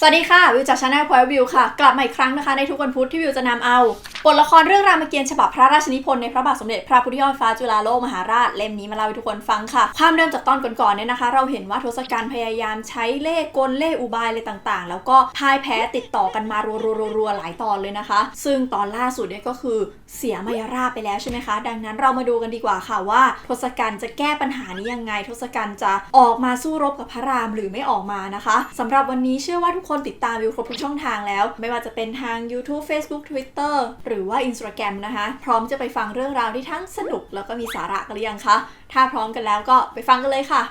สวัสดีค่ะ วิวจากชาแนลพอยวิวค่ะ กลับมาอีกครั้งนะคะ ในทุกวันพุธที่วิวจะนำเอาบทละครเรื่องรามเกียรติ์ฉบับพระราชนิพนธ์ในพระบาทสมเด็จพระพุทธยอดฟ้าจุฬาโลกมหาราชเล่มนี้มาเล่าให้ทุกคนฟังค่ะ ความเดิมจากตอนก่อนๆเนี่ยนะคะ เราเห็นว่าทศกัณฐ์พยายามใช้เล่ห์กลเล่ห์อุบายอะไรต่างๆ แล้วก็พ่ายแพ้ติดต่อกันมารัวๆๆหลายตอนเลยนะคะ ซึ่งตอนล่าสุดเนี่ยก็คือเสียมายราบไปแล้วใช่ไหมคะ ดังนั้นเรามาดูกันดีกว่าค่ะว่า ทศกัณฐ์จะแก้ปัญหานี้ยังไง ทศกัณฐ์จะออกมาสู้รบกับพระรามหรือไม่ออกมานะคะสำหรับวันนี้เชื่อว่าทุกคนติดตามวิวครบทุกช่องทางแล้ว ไม่ว่าจะเป็นทาง YouTube Facebook Twitter หรือว่า Instagram นะคะ พร้อมจะไปฟังเรื่องราวที่ทั้งสนุกแล้วก็มีสาระกันหรือยังคะ ถ้าพร้อมกันแล้วก็ไปฟังกันเลยค่ะ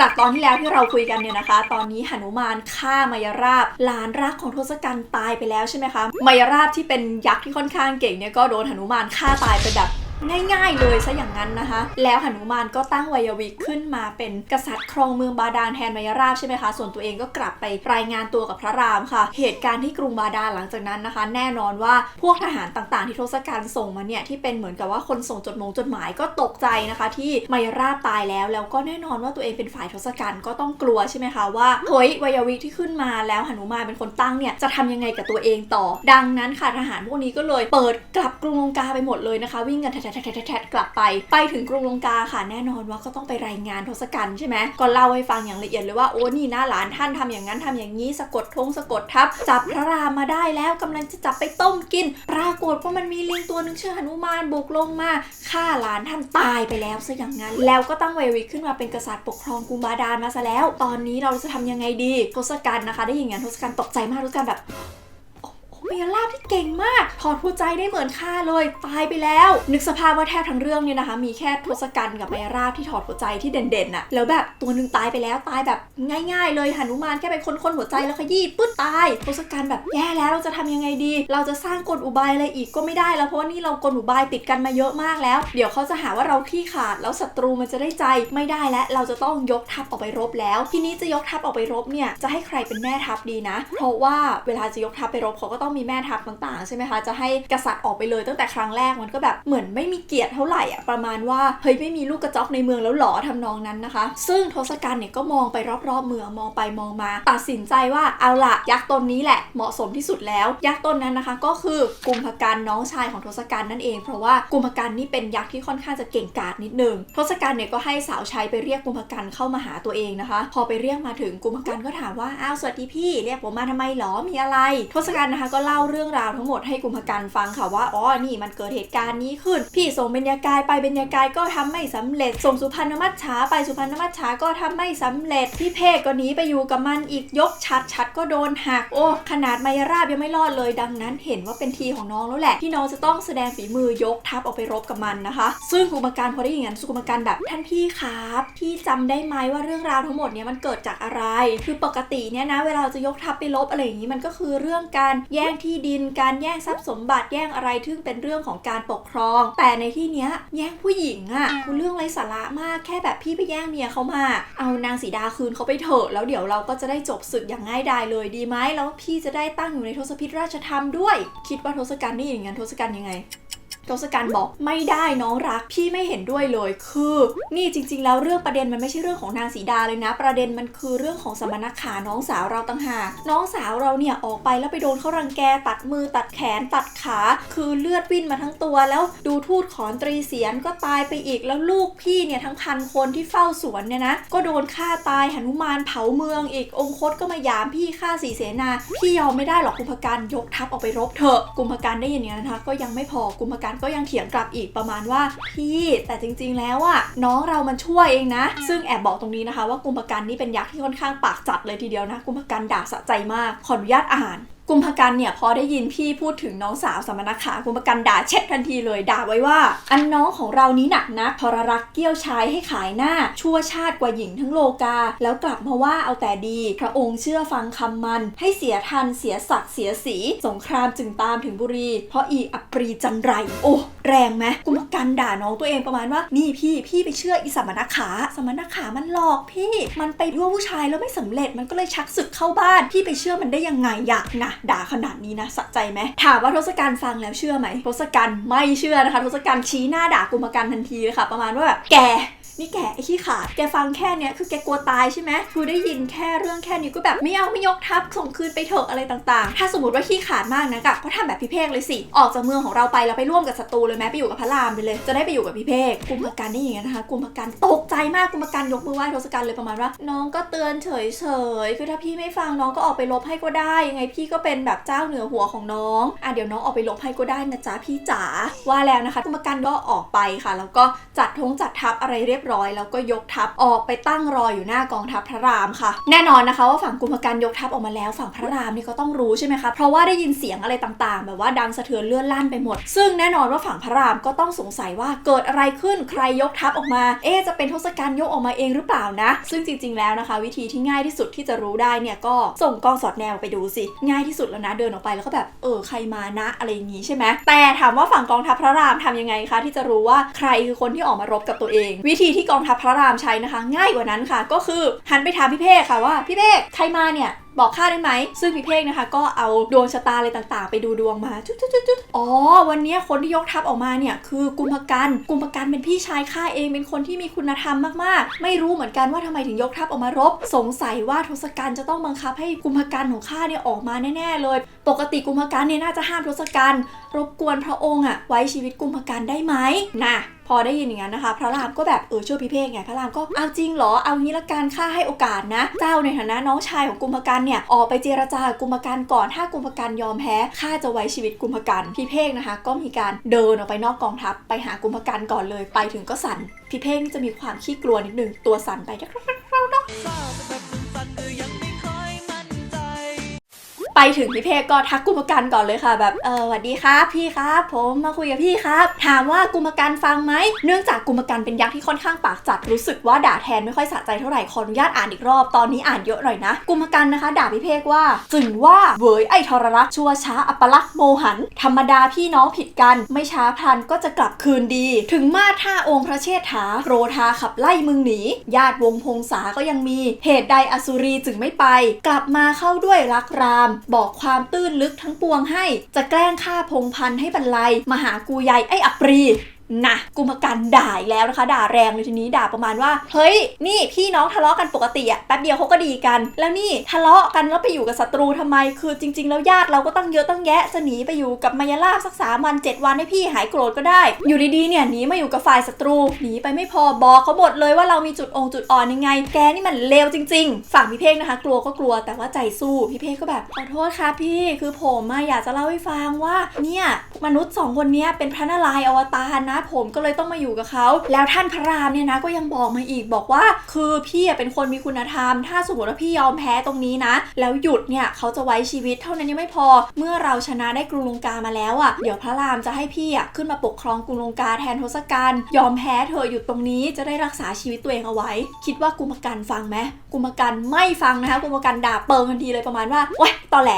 จากตอนที่แล้วที่เราคุยกันเนี่ยนะคะ ตอนนี้หนุมานฆ่ามายราบหลานรักของทศกัณฐ์ตายไปแล้วใช่ไหมคะมายราบที่เป็นยักษ์ที่ค่อนข้างเก่งเนี่ยก็โดนหนุมานฆ่าตายไปแบบ ง่ายๆเลยซะอย่างนั้นนะคะ แล้วหนุมานก็ตั้งวัยวิกขึ้นมาเป็นกษัตริย์ครองเมืองบาดาลแทนมายราบใช่ไหมคะ ส่วนตัวเองก็กลับไปรายงานตัวกับพระรามค่ะ เหตุการณ์ที่กรุงบาดาลหลังจากนั้นนะคะ แน่นอนว่าพวกทหารต่างๆ ที่ทศกัณฐ์ส่งมาเนี่ยที่เป็นเหมือนกับว่าคนส่งจดมงจดหมายก็ตกใจนะคะ ที่มายราบตายแล้ว แล้วก็แน่นอนว่าตัวเองเป็นฝ่ายทศกัณฐ์ก็ต้องกลัวใช่ไหมคะว่าเฮ้ยวัยวิกที่ขึ้นมาแล้วหนุมานเป็นคนตั้งเนี่ยจะทำยังไงกับตัวเองต่อ ดังนั้นค่ะทหารพวกนี้ก็เลยเปิดกลับกรุงลงกาไปหมดเลยนะคะ วิ่งกันแทะๆๆๆๆกลับไป ไปถึงกรุงลงกาค่ะแน่นอนว่าก็ต้องไปรายงานทศกัณฐ์ใช่ไหมก็เล่าให้ฟังอย่างละเอียดเลยว่าโอ้นี่นะหลานท่านทำอย่างนั้นทำอย่างนี้สะกดทงสะกดทับ จับพระรามมาได้แล้วกำลังจะจับไปต้มกิน ปรากฏว่ามันมีลิงตัวหนึ่งชื่อหนุมานบุกลงมาฆ่าหลานท่านตายไปแล้วซะอย่างนั้น แล้วก็ตั้งเวริขึ้นมาเป็นกษัตริย์ปกครองกรุงบาดาลมาซะแล้ว ตอนนี้เราจะทำยังไงดีทศกัณฐ์นะคะ ได้ยินอย่างนั้นทศกัณฐ์ตกใจมากทศกัณฐ์แบบ เมียลาบที่เก่งมาก ถอดหัวใจได้เหมือนฆ่าเลย ตายไปแล้ว นึกสภาพว่าแทบทั้งเรื่องเนี่ยนะคะ มีแค่ทศกัณฐ์กับเมียราบที่ถอดหัวใจที่เด่นๆน่ะ แล้วแบบตัวหนึ่งตายไปแล้วตายแบบง่าย ๆ เลยหนุมานแค่ไปค้นๆหัวใจแล้วขยี้ปึ๊ดตายทศกัณฐ์แบบแย่แล้วเราจะทำยังไงดี เราจะสร้างกลอุบายอะไรอีกก็ไม่ได้แล้วเพราะว่านี่เรากลอุบายติดกันมาเยอะมากแล้ว เดี๋ยวเขาจะหาว่าเราขี้ขาดแล้วศัตรูมันจะได้ใจไม่ได้แล้วเราจะต้องยกทัพออกไปรบแล้ว ทีนี้จะยกทัพออกไปรบเนี่ยจะให้ใครเป็นแม่ทัพดีนะ เพราะว่าเวลาจะยกทัพไปรบเขาก็ต้องมีแม่ทัพต่างๆ ใช่ไหมคะ จะให้กษัตริย์ออกไปเลยตั้งแต่ครั้งแรกมันก็แบบเหมือนไม่มีเกียรติเท่าไหร่อะประมาณว่าเฮ้ยไม่มีลูกกระจอกในเมืองแล้วหรอทำนองนั้นนะคะ ซึ่งทศกัณฐ์เนี่ยก็มองไปรอบๆเมืองมองไปมองมา ตัดสินใจว่าเอาละยักษ์ตนนี้แหละเหมาะสมที่สุดแล้ว ยักษ์ตนนั้นนะคะ ก็คือกุมภกันน้องชายของทศกัณฐ์นั่นเอง เพราะว่ากุมภกันนี่เป็นยักษ์ที่ค่อนข้างจะเก่งกาจนิดนึงทศกัณฐ์เนี่ยก็ให้สาวใช้ไปเรียกกุมภกันเข้ามาหาตัวเองนะคะ พอไปเรียกมาถึงกุมภกันก็ถามว่าอ้าวสวัสดีพี่เรียกผมมาทำไมหรอมีอะไร ทศกัณฐ์นะคะก็เล่าเรื่องราวทั้งหมดให้กุมภกันฟังค่ะว่าอ๋อนี่มันเกิดเหตุการณ์นี้ขึ้น พี่ส่งเบญญากายไปเบญญากายก็ทำไม่สำเร็จ ส่งสุพรรณมัจฉาไปสุพรรณมัจฉาก็ทำไม่สำเร็จพี่เพกก็หนีไปอยู่กับมันอีกยกชัดชัดก็โดนหักโอ้ขนาดมายราบยังไม่รอดเลยดังนั้น เห็นว่าเป็นทีของน้องแล้วแหละที่น้องจะต้องแสดงฝีมือยกทัพออกไปรบกับมันนะคะ ซึ่งกุมภกันพอได้ยินงั้นสุกุมภกันแบบท่านพี่ครับพี่จำได้ไหมว่าเรื่องราวทั้งหมดเนี้ยมันเกิดจากอะไร คือปกติเนี่ยนะเวลาเราจะยกทัพไปรบอะไรอย่างนี้มันก็คือเรื่องการแย่งที่ดิน การแย่งทรัพย์สมบัติแย่งอะไรทึ่งเป็นเรื่องของการปกครอง แต่ในที่เนี้ยแย่งผู้หญิงอะคือเรื่องไร้สาระมากแค่แบบพี่ไปแย่งเมียเขามา เอานางสีดาคืนเขาไปเถอะแล้วเดี๋ยวเราก็จะได้จบศึกอย่างง่ายดายเลยดีไหมแล้วพี่จะได้ตั้งอยู่ในทศพิธราชธรรมด้วย คิดว่าทศกัณฐ์นี่อย่างนั้นทศกัณฐ์ยังไง ทศกัณฐ์บอกไม่ได้น้องรักพี่ไม่เห็นด้วยเลย คือ นี่จริง ๆ แล้วเรื่องประเด็นมันไม่ใช่เรื่องของนางสีดาเลยนะ ประเด็นมันคือเรื่องของสมณขาน้องสาวเราต่างหากน้องสาวเราเนี่ยออกไปแล้วไปโดนเขารังแกตัดมือตัดแขนตัดขา คือเลือดวิ่นมาทั้งตัว แล้วดูทูตขอนตรีเสียนก็ตายไปอีกแล้วลูกพี่เนี่ยทั้งพันคนที่เฝ้าสวนเนี่ยนะก็โดนฆ่าตายหนุมานเผาเมืองอีกองคตก็มายามพี่ฆ่าสีเสนาพี่ยอมไม่ได้หรอกกุมภกันยกทัพออกไปรบเถอะกุมภกันได้ยินอย่างนั้นนะคะก็ยังไม่พอกุมภกันก็ยังเถียงกลับอีกประมาณว่า พี่แต่จริง ๆ แล้วอะน้องเรามันชั่วเองนะ ซึ่งแอบบอกตรงนี้นะคะว่ากุมภกันนี่เป็นยักษ์ที่ค่อนข้างปากจัดเลยทีเดียวนะกุมภกันด่าสะใจมากขออนุญาตอ่านกุมภกันเนี่ยพอได้ยินพี่พูดถึงน้องสาวสมณขากุมภกันด่าเช็ดทันทีเลยด่าไว้ว่า อันน้องของเรานี้หนักนะทรรักเกี้ยวชายให้ขายหน้า ชั่วชาติกว่าหญิงทั้งโลกา แล้วกลับมาว่าเอาแต่ดี พระองค์เชื่อฟังคำมัน ให้เสียทันเสียศักดิ์เสียสี สงครามจึงตามถึงบุรี เพราะอีอัปรีจันไร โอ้แรงไหมกุมภกันด่าน้องตัวเองประมาณว่านี่พี่พี่ไปเชื่ออีสมณขา สมณขามันหลอกพี่ มันไปยั่วผู้ชายแล้วไม่สำเร็จมันก็เลยชักศึกเข้าบ้านพี่ไปเชื่อมันได้ยังไงอยากนะด่าขนาดนี้นะสะใจไหมถามว่าทศกัณฐ์ฟังแล้วเชื่อไหมทศกัณฐ์ไม่เชื่อนะคะทศกัณฐ์ชี้หน้าด่ากุมภกันทันทีเลยค่ะ ประมาณว่าแบบแก นี่แกไอ้ขี้ขาด แกฟังแค่เนี้ยคือแกกลัวตายใช่ไหมคือได้ยินแค่เรื่องแค่นี้ก็แบบไม่เอาไม่ยกทัพส่งคืนไปเถอะอะไรต่างๆ ถ้าสมมติว่าขี้ขาดมากนะกะก็ทำแบบพี่เพกเลยสิ ออกจากเมืองของเราไปแล้วไปร่วมกับศัตรูเลยไหมไปอยู่กับพระรามไปเลย จะได้ไปอยู่กับพี่เพกกุมภกันนี่อย่างเงี้ยนะคะกุมภกันตกใจมากกุมภกันยกมือไหว้ทศกัณฐ์เลยประมาณว่า น้องก็เตือนเฉยๆคือถ้าพี่ไม่ฟังน้องก็ออกไปลบให้ก็ได้ยังไงพี่ก็เป็นแบบเจ้าเหนือหัวของน้องอะเดี๋ยวน้องออกไปลบให้ก็ได้นะจ๊ะพี่จ๋าว่าแล้วนะคะกุมภกันก็ออกไปค่ะ แล้วก็จัดทงจัดทัพอะไรเรียบร้อย แล้วก็ยกทัพออกไปตั้งรออยู่หน้ากองทัพพระรามค่ะ แน่นอนนะคะว่าฝั่งกุมภกันยกทัพออกมาแล้ว ฝั่งพระรามนี่ก็ต้องรู้ใช่ไหมคะเพราะว่าได้ยินเสียงอะไรต่างๆ แบบว่าดังสะเทือนเลื่อนลั่นไปหมด ซึ่งแน่นอนว่าฝั่งพระรามก็ต้องสงสัยว่าเกิดอะไรขึ้นใครยกทัพออกมา เอ๊จะเป็นทศกัณฐ์ยกออกมาเองหรือเปล่านะ ซึ่งจริง ๆ แล้วนะคะ วิธีที่ง่ายที่สุดที่จะรู้ได้เนี่ยก็ส่งกองสอดแนวไปดูสิ ง่ายที่สุดแล้วนะเดินออกไปแล้วก็แบบเออใครมานะอะไรอย่างงี้ใช่ไหมแต่ถามว่าฝั่งกองทัพพระรามทำยังไงคะที่จะรู้ว่าใครคือคนที่ออกมารบกับตัวเอง วิธีที่กองทัพพระรามใช้นะคะ ง่ายกว่านั้นค่ะ ก็คือหันไปถามพี่เพกค่ะว่าพี่เพกใครมาเนี่ยบอกข้าได้ไหม ซึ่งพี่เพกนะคะ ก็เอาดวงชะตาอะไรต่างๆ ไปดูดวงมา จุดจุดจุดจุดอ๋อ วันนี้คนที่ยกทัพออกมาเนี่ย คือกุมภกัน กุมภกันเป็นพี่ชายข้าเอง เป็นคนที่มีคุณธรรมมากๆ ไม่รู้เหมือนกันว่าทำไมถึงยกทัพออกมารบ สงสัยว่าทศกัณฐ์จะต้องบังคับให้กุมภกันของข้าเนี่ยออกมาแน่ๆเลย ปกติกุมภกันเนี่ยน่าจะห้ามทศกัณฐ์รบกวนพระองค์อะไว้ชีวิตกุมภกันได้ไหมนะพอได้ยินอย่างนั้นนะคะ พระรามก็แบบเออช่วยพี่เพกไงพระรามก็เอาจริงเหรอเอางี้ละกันข้าให้โอกาสนะ เจ้าในฐานะน้องชายของกุมภกันเนี่ยออกไปเจรจากกุมภกันก่อนถ้ากุมภกันยอมแพ้ข้าจะไว้ชีวิตกุมภกันพี่เพกนะคะ ก็มีการเดินออกไปนอกกองทัพไปหากุมภกันก่อนเลย ไปถึงก็สั่นพี่เพกจะมีความขี้กลัวนิดนึงตัวสั่นไป ไปถึงพี่เพกก็ทักกุมกันก่อนเลยค่ะแบบเออสวัสดีครับพี่ครับ ผมมาคุยกับพี่ครับ ถามว่ากุมกันฟังไหมเนื่องจากกุมกันเป็นยักษ์ที่ค่อนข้างปากจัดรู้สึกว่าด่าแทนไม่ค่อยสะใจเท่าไหร่ขออนุญาตอ่านอีกรอบตอนนี้อ่านเยอะหน่อยนะ กุมกันนะคะ ด่าพี่เพกว่าถึงว่าเวยไอทรรักษ์ชั่วช้าอัปลักษ์โมหัน ธรรมดาพี่น้องผิดกัน ไม่ช้าพลันก็จะกลับคืนดี ถึงมาท่าองค์พระเชษฐาโรธาขับไล่มึงหนีญาติวงพงษาก็ยังมี เหตุใดอสุรีจึงไม่ไป กลับมาเข้าด้วยรักรามบอกความตื้นลึกทั้งปวงให้ จะแกล้งฆ่าพงพันธ์ให้บรรลัยมาหากูใหญ่ไอ้อัปรี นะกุมภกันด่าอีกแล้วนะคะ ด่าแรงเลยทีนี้ด่าประมาณว่า เฮ้ย นี่พี่น้องทะเลาะกันปกติอะแป๊บเดียวเขาก็ดีกัน แล้วนี่ทะเลาะกันแล้วไปอยู่กับศัตรูทำไม คือจริง ๆ แล้วญาติเราก็ตั้งเยอะตั้งแยะจะหนีไปอยู่กับมายาลาสักสามวันเจ็ดวันให้พี่หายโกรธก็ได้ อยู่ดีๆเนี่ยหนีมาอยู่กับฝ่ายศัตรูหนีไปไม่พอบอกเขาหมดเลยว่าเรามีจุดองค์จุดอ่อนยังไง แกนี่มันเลวจริง ๆ ฝั่งพี่เพ่งนะคะ กลัวก็กลัวแต่ว่าใจสู้พี่เพ่งก็แบบขอโทษครับพี่คือผมอะอยากจะเล่าให้ฟังว่าเนี่ยมนุษย์สองคนนี้เป็นพระนารายณ์อวตารนะผมก็เลยต้องมาอยู่กับเขา แล้วท่านพระรามเนี่ยนะก็ยังบอกมาอีกบอกว่า คือพี่เป็นคนมีคุณธรรม ถ้าสมมติว่าพี่ยอมแพ้ตรงนี้นะ แล้วหยุดเนี่ยเขาจะไว้ชีวิตเท่านั้นยังไม่พอ เมื่อเราชนะได้กรุงลงกามาแล้วอะ่ะ เดี๋ยวพระรามจะให้พี่อะขึ้นมาปกครองกรุงลงกาแทนทศกัณฐ์ยอมแพ้เธอหยุดตรงนี้จะได้รักษาชีวิตตัวเองเอาไว้ คิดว่ากุมกันฟังไหมกุมกันไม่ฟังนะคะกุมกันด่าเปิงทันทีเลยประมาณว่าโอ๊ยตอแหล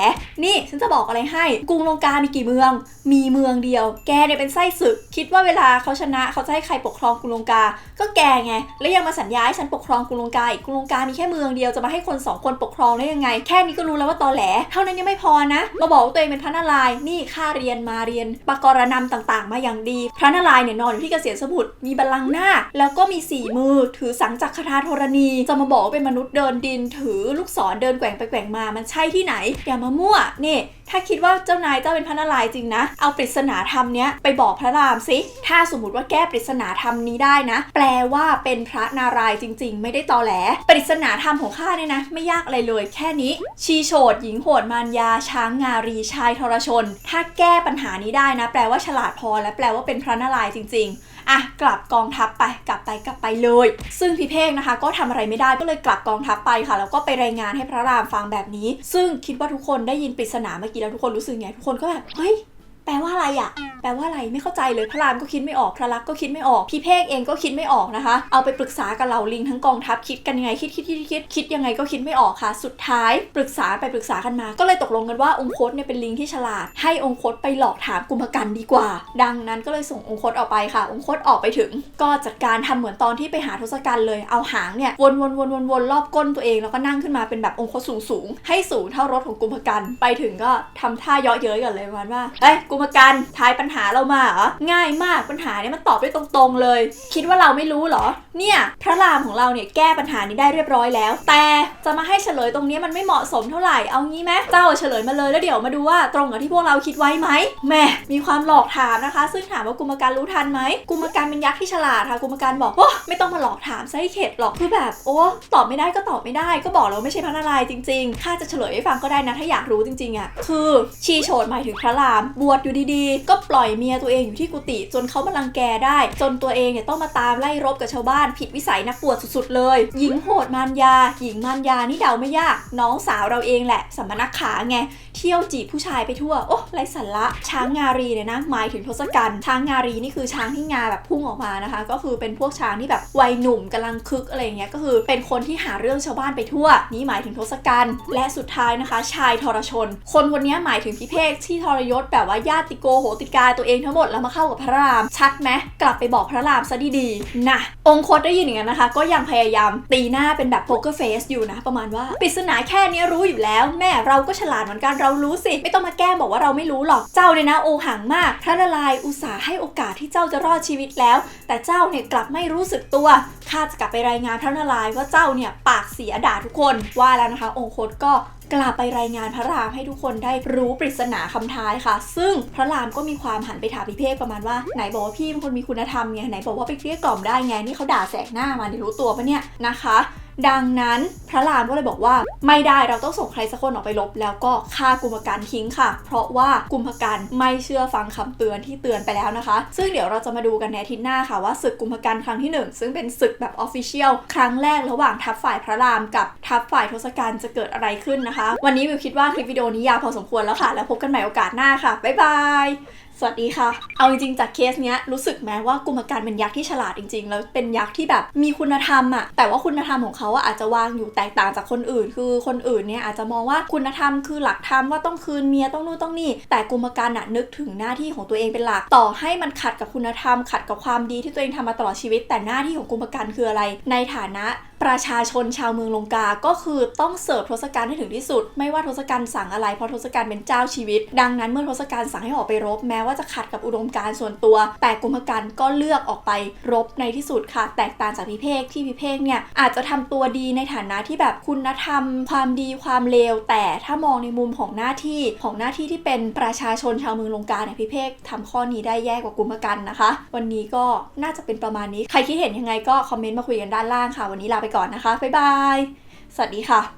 นี่ฉันจะบอกอะไรให้กรุงลงกามีกี่เมือง มีเมืองเดียว แกเนี่ยเป็นไส้ศึก คิดว่าเวลาเขาชนะเขาจะให้ใครปกครองกรุงลงกา ก็แกไง แล้วยังมาสัญญาให้ฉันปกครองกรุงลงกาอีกกรุงลงกามีแค่เมืองเดียวจะมาให้คนสองคนปกครองได้ยังไง แค่นี้ก็รู้แล้วว่าตอแหล เท่านั้นยังไม่พอนะ มาบอกว่าตัวเองเป็นพระนารายณ์นี่ข้าเรียนมาเรียนปกรณำต่างๆ มาอย่างดี พระนารายณ์เนี่ยนอนอยู่ที่เกษียณสมุทรมีบัลลังก์หน้า แล้วก็มีสี่มือถือสังจักรคทาธรณี จะมาบอกว่าเป็นมนุษย์เดินดิน ถือลูกศรเดินแกว่งไปแกว่งมามันใช่ที่ไหนอย่ามามั่วนี่ ถ้าคิดว่าเจ้านายเจ้าเป็นพระนารายณ์จริงนะ เอาปริศนาธรรมเนี้ยไปบอกพระรามสิ ถ้าสมมติว่าแก้ปริศนาธรรมนี้ได้นะ แปลว่าเป็นพระนารายณ์จริง ๆ ไม่ได้ตอแหล ปริศนาธรรมของข้าเนี่ยนะ ไม่ยากอะไรเลย แค่นี้ ชีโฉดหญิงโหดมารยา ช้างงารีชายทรชน ถ้าแก้ปัญหานี้ได้นะ แปลว่าฉลาดพอและแปลว่าเป็นพระนารายณ์จริง ๆ อะกลับกองทัพไปกลับไปกลับไปเลย ซึ่งพี่เพ่งนะคะ ก็ทำอะไรไม่ได้ก็เลยกลับกองทัพไปค่ะแล้วก็ไปรายงานให้พระรามฟังแบบนี้ ซึ่งคิดว่าทุกคนได้ยินปริศนาเมื่อกี้แล้วทุกคนรู้สึกไงทุกคนก็แบบเฮ้ย แปลว่าอะไรอะแปลว่าอะไรไม่เข้าใจเลยพระรามก็คิดไม่ออกพระลักษณ์ก็คิดไม่ออกพี่เพ่งเองก็คิดไม่ออกนะคะ เอาไปปรึกษากับเหล่าลิงทั้งกองทัพคิดกันยังไงคิดคิดคิดคิดคิดยังไงก็คิดไม่ออกค่ะ สุดท้ายปรึกษาไปปรึกษากันมา ก็เลยตกลงกันว่าองคตเนี่ยเป็นลิงที่ฉลาด ให้องคตไปหลอกถามกุมภกันดีกว่า ดังนั้นก็เลยส่งองคตออกไปค่ะ องคตออกไปถึง ก็จัดการทำเหมือนตอนที่ไปหาทศกัณฐ์เลยเอาหางเนี่ยวนวนวนวนวนรอบก้นตัวเองแล้วก็นั่งขึ้นมาเป็นแบบองคตสูงสูงให้สูงเท่ารถของกุมภกันไปถึงก็ทำท่าเยาะเย้ยกันเลยประมาณว่าเอ้ยกกุมกันทายปัญหาเรามาเหรอง่ายมากปัญหาเนี่ยมันตอบได้ตรงๆเลย คิดว่าเราไม่รู้เหรอ เนี่ยพระรามของเราเนี่ยแก้ปัญหานี้ได้เรียบร้อยแล้ว แต่จะมาให้เฉลยตรงนี้มันไม่เหมาะสมเท่าไหร่เอางี้ไหมเจ้าเฉลยมาเลยแล้วเดี๋ยวมาดูว่าตรงกับที่พวกเราคิดไว้ไหมแม่มีความหลอกถามนะคะ ซึ่งถามว่ากุมการรู้ทันไหมกุมการเป็นยักษ์ที่ฉลาดค่ะกุมการบอกโอ้ไม่ต้องมาหลอกถามซะให้เข็ดหรอกคือแบบโอ้ตอบไม่ได้ก็ตอบไม่ได้ ก็บอกแล้ววาไม่ใช่พระนารายณ์จริงๆข้าจะเฉลยให้ฟังก็ได้นะถ้าอยากรู้จริงๆอะคือชีโฉดหมายถึงพระรามบวชอยู่ดีๆ ก็ปล่อยเมียตัวเองอยู่ที่กุฏิจนเขามารังแกได้ จนตัวเองเนี่ยต้องมาตามไล่รบกับชาวบ้านผิดวิสัยนักบวชสุดๆ เลย หญิงโหดมารยา หญิงมารยานี่เดาไม่ยาก น้องสาวเราเองแหละสมณขาไงเที่ยวจีบผู้ชายไปทั่ว โอ้ไรสันละช้างงารีเนี่ยนะหมายถึงทศกัณฐ์ช้างงารีนี่คือช้างที่งาแบบพุ่งออกมานะคะ ก็คือเป็นพวกช้างที่แบบวัยหนุ่มกำลังคึกอะไรเงี้ยก็คือเป็นคนที่หาเรื่องชาวบ้านไปทั่ว นี่หมายถึงทศกัณฐ์และสุดท้ายนะคะ ชายทรชน คนคนนี้หมายถึงพิเภกที่ทรยศแบบว่าาติโกโหติกาตัวเองทั้งหมดแล้วมาเข้ากับพระรามชัดไหมกลับไปบอกพระรามซะดีๆนะองคตได้ยินอย่างนั้นนะคะ ก็ยังพยายามตีหน้าเป็นแบบโป๊กเกอร์เฟสอยู่นะ ประมาณว่าปริศนาแค่นี้รู้อยู่แล้ว แม่เราก็ฉลาดเหมือนกันเรารู้สิ ไม่ต้องมาแก้บอกว่าเราไม่รู้หรอกเจ้าเนี่ยนะ โอหังมากพระนารายอุตส่าห์ให้โอกาสที่เจ้าจะรอดชีวิตแล้ว แต่เจ้าเนี่ยกลับไม่รู้สึกตัวข้าจะกลับไปรายงานพระนารายว่าเจ้าเนี่ยปากเสียด่าทุกคนว่าแล้วนะคะ องคตก็ กลับไปรายงานพระรามให้ทุกคนได้รู้ปริศนาคำท้ายค่ะ ซึ่งพระรามก็มีความหันไปถามพิเภกประมาณว่าไหนบอกว่าพี่เป็นคนมีคุณธรรมไงไหนบอกว่าไปเกลี้ยกล่อมได้ไงนี่เขาด่าแสกหน้ามาเนี่ยรู้ตัวปะเนี่ยนะคะ ดังนั้นพระรามก็เลยบอกว่าไม่ได้เราต้องส่งใครสักคนออกไปลบ แล้วก็ฆ่ากุมภกันทิ้งค่ะ เพราะว่ากุมภกันไม่เชื่อฟังคำเตือนที่เตือนไปแล้วนะคะ ซึ่งเดี๋ยวเราจะมาดูกันในอาทิตย์หน้าค่ะว่าศึกกุมภกันครั้งที่หนึ่งซึ่งเป็นศึกแบบออฟฟิเชียลครั้งแรกระหว่างทัพฝ่ายพระรามกับทัพฝ่ายทศกัณฐ์จะเกิดอะไรขึ้นนะคะ วันนี้วิวคิดว่าคลิปวิดีโอนี้ยาวพอสมควรแล้วค่ะ แล้วพบกันใหม่โอกาสหน้าค่ะบ๊ายบาย สวัสดีค่ะ เอาจริงๆจากเคสเนี้ยรู้สึกไหมว่ากุมภกันเป็นยักษ์ที่ฉลาดจริงๆ แล้วเป็นยักษ์ที่แบบมีคุณธรรมอะแต่ว่าคุณธรรมของเขาอะอาจจะวางอยู่แตกต่างจากคนอื่น คือคนอื่นเนี่ยอาจจะมองว่าคุณธรรมคือหลักธรรมว่าต้องคืนเมียต้องนู่นต้องนี่ แต่กุมภกันอะนึกถึงหน้าที่ของตัวเองเป็นหลัก ต่อให้มันขัดกับคุณธรรม ขัดกับความดีที่ตัวเองทำมาตลอดชีวิต แต่หน้าที่ของกุมภกันคืออะไร ในฐานะประชาชนชาวเมืองลงกา ก็คือต้องเสิร์ฟทศกัณฐ์ให้ถึงที่สุด ไม่ว่าทศกัณฐ์สั่งอะไร เพราะทศกัณฐ์เป็นเจ้าชีวิต ดังนั้นเมื่อทศกัณฐ์สั่งให้ออกไปรบ แม้ว่าจะขัดกับอุดมการณ์ส่วนตัว แต่กุมภกันก็เลือกออกไปรบในที่สุดค่ะ แตกต่างจากพิเภกที่พิเภกเนี่ยอาจจะทำตัวดีในฐานะที่แบบคุณธรรม ความดีความเลว แต่ถ้ามองในมุมของหน้าที่ของหน้าที่ที่เป็นประชาชนชาวเมืองลงกาเนี่ยพิเภกทำข้อนี้ได้แย่กว่ากุมภกันนะคะ วันนี้ก็น่าจะเป็นประมาณนี้ ใครคิดเห็นยังไงก็คอมเมนต์มาคุยกันด้านล่างค่ะ วันนี้ลาไปก่อนนะคะ บ๊ายบาย สวัสดีค่ะ